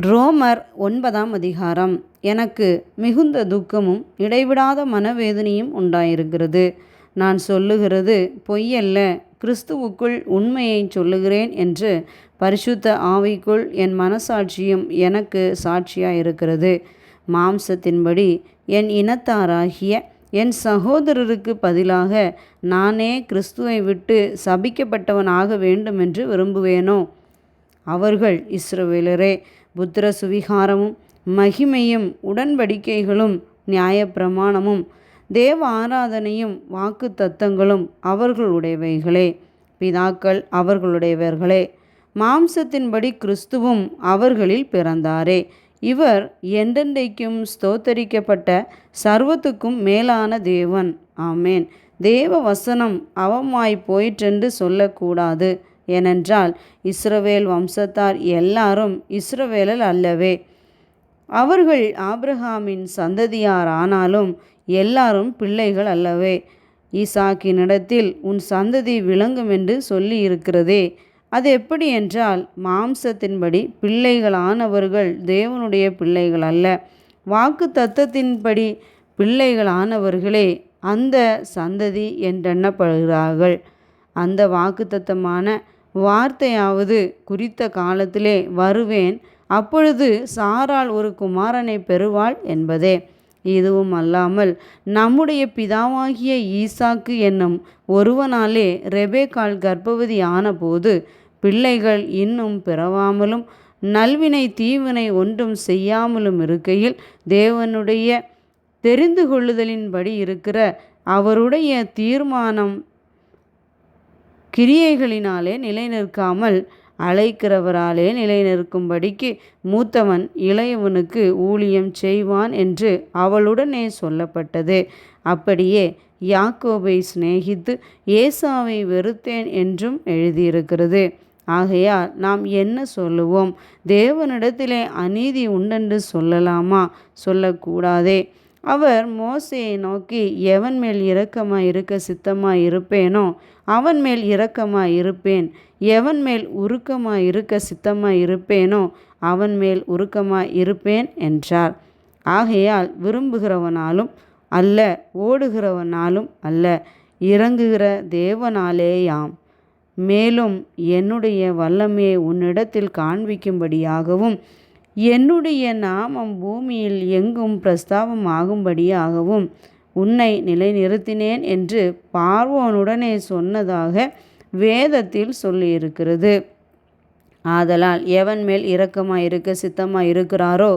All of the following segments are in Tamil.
ரோமர் ஒன்பதாம் அதிகாரம். எனக்கு மிகுந்த துக்கமும் இடைவிடாத மனவேதனையும் உண்டாயிருக்கிறது. நான் சொல்லுகிறது பொய்யல்ல கிறிஸ்துவுக்குள் உண்மையைச் சொல்லுகிறேன் என்று பரிசுத்த ஆவிக்குள் என் மனசாட்சியும் எனக்கு சாட்சியாயிருக்கிறது. மாம்சத்தின்படி என் இனத்தாராகிய என் சகோதரருக்கு பதிலாக நானே கிறிஸ்துவை விட்டு சபிக்கப்பட்டவனாக வேண்டுமென்று விரும்புவேனோ? அவர்கள் இஸ்ரவேலரே புத்திர சுவிகாரமும் மகிமையும் உடன்படிக்கைகளும் நியாயப்பிரமாணமும் தேவ ஆராதனையும் வாக்கு தத்தங்களும் அவர்களுடையவைகளே. பிதாக்கள் அவர்களுடையவர்களே மாம்சத்தின்படி கிறிஸ்துவும் அவர்களில் பிறந்தாரே. இவர் என்றென்றைக்கும் ஸ்தோத்தரிக்கப்பட்ட சர்வத்துக்கும் மேலான தேவன். ஆமேன். தேவ வசனம் அவமாய் போயிற்றென்று சொல்லக்கூடாது. ஏனென்றால் இஸ்ரவேல் வம்சத்தார் எல்லாரும் இஸ்ரவேலல் அல்லவே. அவர்கள் ஆப்ரஹாமின் சந்ததியார் ஆனாலும் எல்லாரும் பிள்ளைகள் அல்லவே. ஈசாக்கினிடத்தில் உன் சந்ததி விளங்கும் என்று சொல்லி இருக்கிறதே அது எப்படி என்றால் மாம்சத்தின்படி பிள்ளைகளானவர்கள் தேவனுடைய பிள்ளைகள் அல்ல. வாக்கு தத்தத்தின்படி பிள்ளைகளானவர்களே அந்த சந்ததி என்றெண்ணப்படுகிறார்கள். அந்த வாக்குத்தத்தமான வார்த்தையாவது குறித்த காலத்திலே வருவேன். அப்பொழுது சாரால் ஒரு குமாரனை பெறுவாள் என்பதே. இதுவும் அல்லாமல் நம்முடைய பிதாவாகிய ஈசாக்கு என்னும் ஒருவனாலே ரெபேக்கால் கர்ப்பவதி ஆனபோது பிள்ளைகள் இன்னும் பிறவாமலும் நல்வினை தீவினை ஒன்றும் செய்யாமலும் இருக்கையில் தேவனுடைய தெரிந்து கொள்ளுதலின்படி இருக்கிற அவருடைய தீர்மானம் கிரியைகளினாலே நிலை நிற்காமல் அழைக்கிறவராலே நிலை நிற்கும்படிக்கு மூத்தவன் இளையவனுக்கு ஊழியம் செய்வான் என்று அவளுடனே சொல்லப்பட்டது. அப்படியே யாக்கோபை சிநேகித்து ஏசாவை வெறுத்தேன் என்றும் எழுதியிருக்கிறது. ஆகையால் நாம் என்ன சொல்லுவோம்? தேவனிடத்திலே அநீதி உண்டென்று சொல்லலாமா? சொல்லக்கூடாதே. அவர் மோசையை நோக்கி எவன் மேல் இரக்கமாக இருக்க சித்தமாக இருப்பேனோ அவன் மேல் இரக்கமாக இருப்பேன். எவன் மேல் உருக்கமாக இருக்க சித்தமாக இருப்பேனோ அவன் மேல் உருக்கமாக இருப்பேன் என்றார். ஆகையால் விரும்புகிறவனாலும் அல்ல ஓடுகிறவனாலும் அல்ல இறங்குகிற தேவனாலேயாம். மேலும் என்னுடைய வல்லமையை உன்னிடத்தில் காண்பிக்கும்படியாகவும் என்னுடைய நாமம் பூமியில் எங்கும் பிரஸ்தாபம் ஆகும்படியாகவும் உன்னை நிலைநிறுத்தினேன் என்று பார்வோனுடனே சொன்னதாக வேதத்தில் சொல்லியிருக்கிறது. ஆதலால் எவன் மேல் இரக்கமாய் இருக்க சித்தமாக இருக்கிறாரோ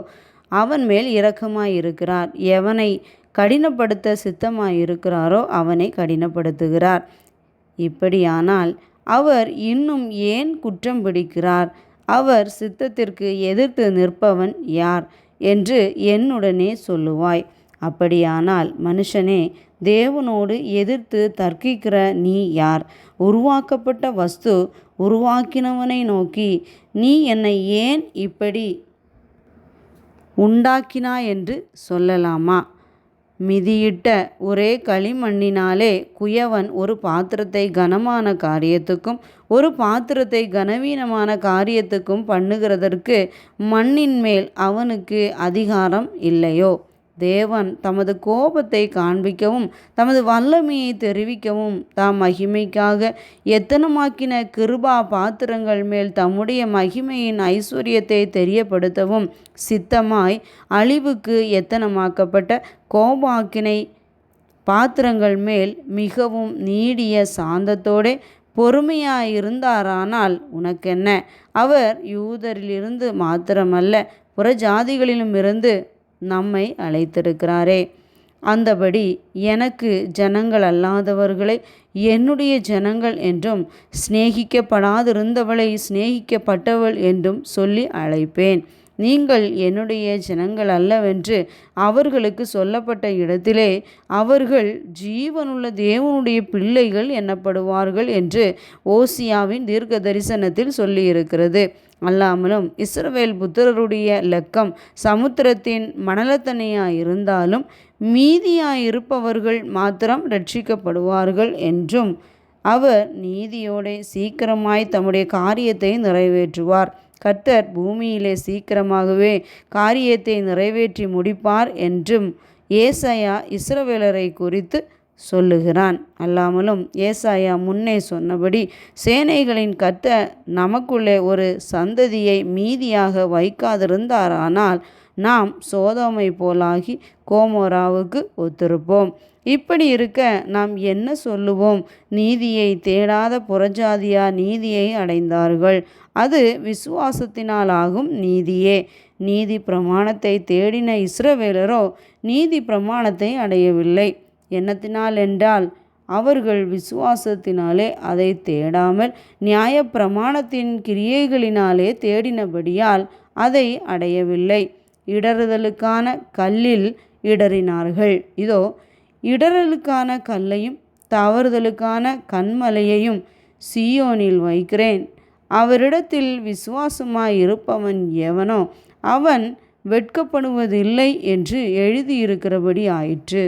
அவன் மேல் இரக்கமாக இருக்கிறார் எவனை கடினப்படுத்த சித்தமாக இருக்கிறாரோ அவனை கடினப்படுத்துகிறார். இப்படியானால் அவர் இன்னும் ஏன் குற்றம் பிடிக்கிறார்? அவர் சித்தத்திற்கு எதிர்த்து நிற்பவன் யார் என்று என்னுடனே சொல்லுவாய். அப்படியானால் மனுஷனே தேவனோடு எதிர்த்து தர்க்கிக்கிற நீ யார்? உருவாக்கப்பட்ட வஸ்து உருவாக்கினவனை நோக்கி நீ என்னை ஏன் இப்படி உண்டாக்கினா என்று சொல்லலாமா? மிதியிட்ட ஒரே களிமண்ணினாலே குயவன் ஒரு பாத்திரத்தை கனமான காரியத்துக்கும் ஒரு பாத்திரத்தை கனவீனமான காரியத்துக்கும் பண்ணுகிறதற்கு மண்ணின் மேல் அவனுக்கு அதிகாரம் இல்லையோ? தேவன் தமது கோபத்தை காண்பிக்கவும் தமது வல்லமையை தெரிவிக்கவும் தாம் மகிமைக்காக எத்தனமாக்கின கிருபா பாத்திரங்கள் மேல் தம்முடைய மகிமையின் ஐஸ்வர்யத்தை தெரியப்படுத்தவும் சித்தமாய் அழிவுக்கு எத்தனமாக்கப்பட்ட கோபாக்கினை பாத்திரங்கள் மேல் மிகவும் நீடிய சாந்தத்தோடே பொறுமையாயிருந்தாரானால் உனக்கென்ன? அவர் யூதரிலிருந்து மாத்திரமல்ல புறஜாதிகளிலும் இருந்து நம்மை அழைத்திருக்கிறாரே. அந்தபடி எனக்கு ஜனங்கள் அல்லாதவர்களை என்னுடைய ஜனங்கள் என்றும் சிநேகிக்கப்படாதிருந்தவளை சிநேகிக்கப்பட்டவள் என்றும் சொல்லி அழைப்பேன். நீங்கள் என்னுடைய ஜனங்கள் அல்லவென்று அவர்களுக்கு சொல்லப்பட்ட இடத்திலே அவர்கள் ஜீவனுள்ள தேவனுடைய பிள்ளைகள் எனப்படுவார்கள் என்று ஓசியாவின் தீர்க்க தரிசனத்தில் சொல்லியிருக்கிறது. அல்லாமலும் இஸ்ரவேல் புத்திரருடைய லக்கம் சமுத்திரத்தின் மணலத்தனையாய் இருந்தாலும் மீதியாயிருப்பவர்கள் மாத்திரம் ரட்சிக்கப்படுவார்கள் என்றும் அவர் நீதியோடு சீக்கிரமாய் தம்முடைய காரியத்தை நிறைவேற்றுவார். கர்த்தர் பூமியிலே சீக்கிரமாகவே காரியத்தை நிறைவேற்றி முடிப்பார் என்றும் ஏசையா இஸ்ரவேலரை குறித்து சொல்லுகிறான். அல்லாமலும் ஏசாயா முன்னே சொன்னபடி சேனைகளின் கத்த நமக்குள்ளே ஒரு சந்ததியை மீதியாக வைக்காதிருந்தாரானால் நாம் சோதோமை போலாகி கோமோராவுக்கு ஒத்திருப்போம். இப்படி இருக்க நாம் என்ன சொல்லுவோம்? நீதியை தேடாத புறஜாதியா நீதியை அடைந்தார்கள். அது விசுவாசத்தினால் ஆகும் நீதியே. நீதி பிரமாணத்தை தேடின இஸ்ரவேலரோ நீதி பிரமாணத்தை அடையவில்லை. என்னத்தினால் என்றால் அவர்கள் விசுவாசத்தினாலே அதை தேடாமல் நியாய பிரமாணத்தின் கிரியைகளினாலே தேடினபடியால் அதை அடையவில்லை. இடறுதலுக்கான கல்லில் இடறினார்கள். இதோ இடறலுக்கான கல்லையும் தவறுதலுக்கான கண்மலையையும் சியோனில் வைக்கிறேன். அவரிடத்தில் விசுவாசமாய் இருப்பவன் எவனோ அவன் வெட்கப்படுவதில்லை என்று எழுதியிருக்கிறபடி ஆயிற்று.